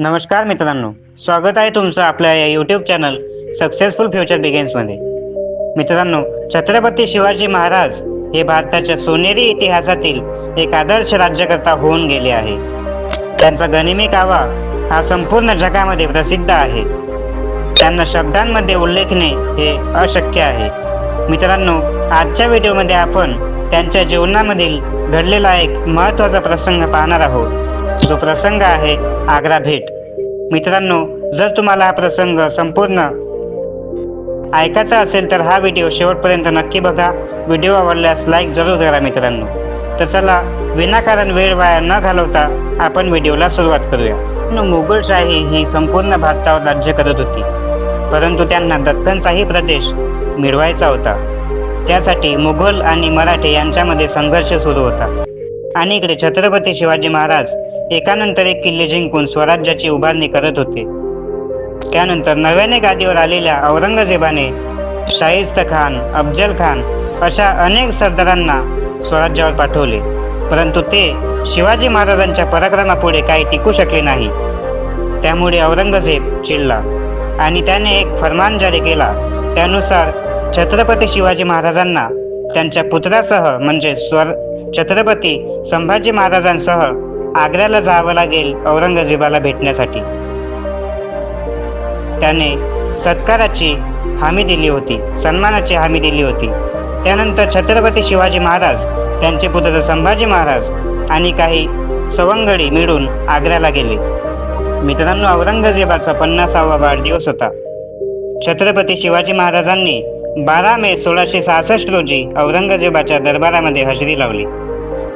नमस्कार मित्रांनो स्वागत आहे तुमचं आपल्या या यूट्यूब चॅनल सक्सेसफुल फ्युचर बिगेन्समध्ये मित्रांनो छत्रपती शिवाजी महाराज हे भारताच्या सोनेरी इतिहासातील एक आदर्श राज्यकर्ता होऊन गेले आहे. त्यांचा गनिमी कावा हा संपूर्ण जगामध्ये प्रसिद्ध आहे. त्यांना शब्दांमध्ये उल्लेखणे हे अशक्य आहे. मित्रांनो आजच्या व्हिडिओमध्ये आपण त्यांच्या जीवनामधील घडलेला एक महत्त्वाचा प्रसंग पाहणार आहोत. जो प्रसंग आहे आग्रा भेट. मित्रांनो जर तुम्हाला हा प्रसंग संपूर्ण ऐकायचा असेल तर हा व्हिडिओ शेवटपर्यंत नक्की बघा. व्हिडिओ आवडल्यास लाईक जरूर करा मित्रांनो. तर चला विनाकारण वेळ वाया न घालवता आपण व्हिडिओला सुरुवात करूया. मुघलशाही ही संपूर्ण भारतावर राज्य करत होती. परंतु त्यांना दख्खनचाही प्रदेश मिळवायचा होता. त्यासाठी मुघल आणि मराठे यांच्यामध्ये संघर्ष सुरू होता. आणि इकडे छत्रपती शिवाजी महाराज एकानंतर एक किल्ले जिंकून स्वराज्याची उभारणी करत होते. त्यानंतर नव्याने गादीवर आलेल्या औरंगजेबाने शाहिस्त खान अफजल खान अशा अनेक सरदारांना स्वराज्यावर पाठवले. परंतु ते शिवाजी महाराजांच्या पराक्रमापुढे काही टिकू शकले नाही. त्यामुळे औरंगजेब चिडला आणि त्याने एक फरमान जारी केला. त्यानुसार छत्रपती शिवाजी महाराजांना त्यांच्या पुत्रासह म्हणजे स्वर छत्रपती संभाजी महाराजांसह आग्र्याला जावं लागेल औरंगजेबाला भेटण्यासाठी. त्याने सत्काराची हमी दिली होती सन्मानाची हमी दिली होती. त्यानंतर छत्रपती शिवाजी महाराज त्यांचे पुत्र संभाजी महाराज आणि काही सवंगडी मिळून आग्र्याला गेले. मित्रांनो औरंगजेबाचा पन्नासावा वाढदिवस होता. छत्रपती शिवाजी महाराजांनी बारा मे सोळाशे सहासष्ट रोजी औरंगजेबाच्या दरबारामध्ये हजेरी लावली.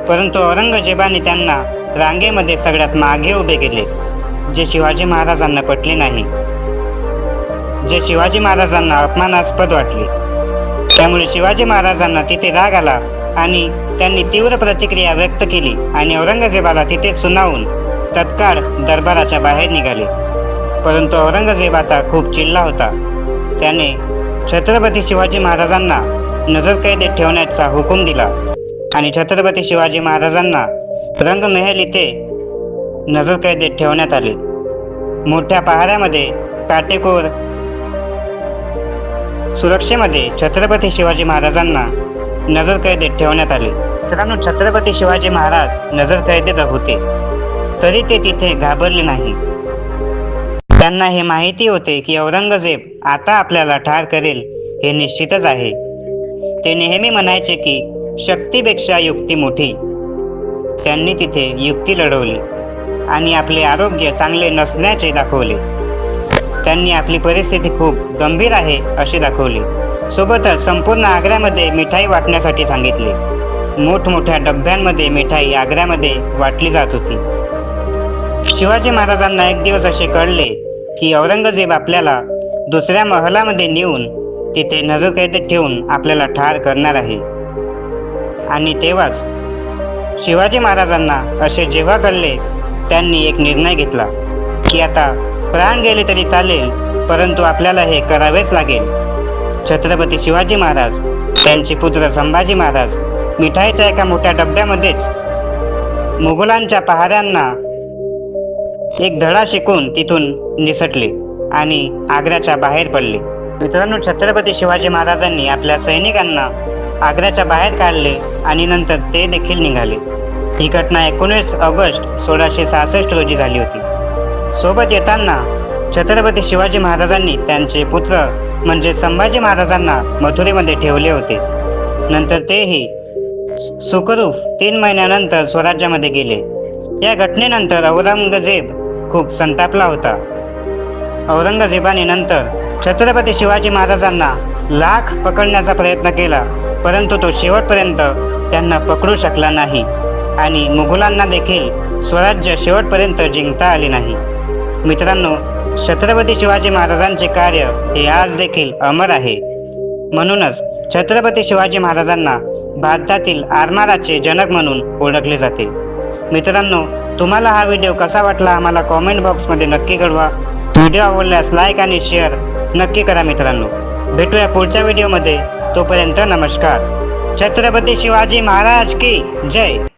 परंतु औरंगजेबाने त्यांना रांगेमध्ये सगळ्यात मागे उभे केले जे शिवाजी महाराजांना पटले नाही. जे शिवाजी महाराजांना अपमानास्पद वाटले. त्यामुळे शिवाजी महाराजांना तिथे राग आला आणि त्यांनी तीव्र प्रतिक्रिया व्यक्त केली आणि औरंगजेबाला तिथे सुनावून तत्काळ दरबाराच्या बाहेर निघाले. परंतु औरंगजेब आता खूप चिडला होता. त्याने छत्रपती शिवाजी महाराजांना नजरकैदेत ठेवण्याचा हुकूम दिला. आणि छत्रपती शिवाजी महाराजांना रंगमहल इथे नजरकैदेत ठेवण्यात आले. मोठ्या पहाऱ्यामध्ये काटेकोर सुरक्षेमध्ये छत्रपती शिवाजी महाराजांना नजरकैदेत ठेवण्यात आले. मित्रांनो छत्रपती शिवाजी महाराज नजरकैदेत होते तरी ते तिथे घाबरले नाही. त्यांना हे माहिती होते की औरंगजेब आता आपल्याला ठार करेल हे निश्चितच आहे. ते नेहमी म्हणायचे की शक्तीपेक्षा युक्ती मोठी. त्यांनी तिथे युक्ती लढवली आणि आपले आरोग्य चांगले नसण्याचे दाखवले. त्यांनी आपली परिस्थिती खूप गंभीर आहे अशी दाखवली. सोबतच संपूर्ण आग्र्यामध्ये मिठाई वाटण्यासाठी सांगितले. मोठमोठ्या डब्यांमध्ये मिठाई आग्र्यामध्ये वाटली जात होती. शिवाजी महाराजांना एक दिवस असे कळले की औरंगजेब आपल्याला दुसऱ्या महलामध्ये नेऊन तिथे नजरकैदेत ठेवून आपल्याला ठार करणार आहे. आणि तेव्हाच शिवाजी महाराजांना असे जेव्हा कळले त्यांनी एक निर्णय घेतला की आता प्राण गेले तरी चालेल परंतु आपल्याला हे करावेच लागेल. छत्रपती शिवाजी महाराज त्यांचे पुत्र संभाजी महाराज मिठाईच्या एका मोठ्या डब्यामध्येच मुघलांच्या पहाऱ्यांना एक धडा शिकून तिथून निसटले आणि आग्र्याच्या बाहेर पडले. मित्रांनो छत्रपती शिवाजी महाराजांनी आपल्या सैनिकांना आग्र्याच्या बाहेर काढले आणि नंतर ते देखील निघाले. ही घटना एकोणीस ऑगस्ट सोळाशे सहासष्ट रोजी झाली होती. सोबत येताना छत्रपती शिवाजी महाराजांनी त्यांचे पुत्र म्हणजे संभाजी महाराजांना मथुरेमध्ये ठेवले होते. नंतर तेही सुखरूप तीन महिन्यानंतर स्वराज्यामध्ये गेले. या घटनेनंतर औरंगजेब खूप संतापला होता. औरंगजेबाने नंतर छत्रपती शिवाजी महाराजांना लाख पकडण्याचा प्रयत्न केला. परंतु तो शेवटपर्यंत त्यांना पकडू शकला नाही आणि मुघलांना देखील स्वराज्य शेवटपर्यंत जिंकता आले नाही. मित्रांनो छत्रपती शिवाजी महाराजांचे कार्य हे आज देखील अमर आहे. म्हणूनच छत्रपती शिवाजी महाराजांना भारतातील आरमाराचे जनक म्हणून ओळखले जाते. मित्रांनो तुम्हाला हा व्हिडिओ कसा वाटला आम्हाला कॉमेंट बॉक्समध्ये नक्की कळवा. व्हिडिओ आवडल्यास लाईक आणि शेअर नक्की करा मित्रांनो. भेटूया पुढच्या व्हिडिओमध्ये तोपर्यंत नमस्कार. छत्रपती शिवाजी महाराज की जय.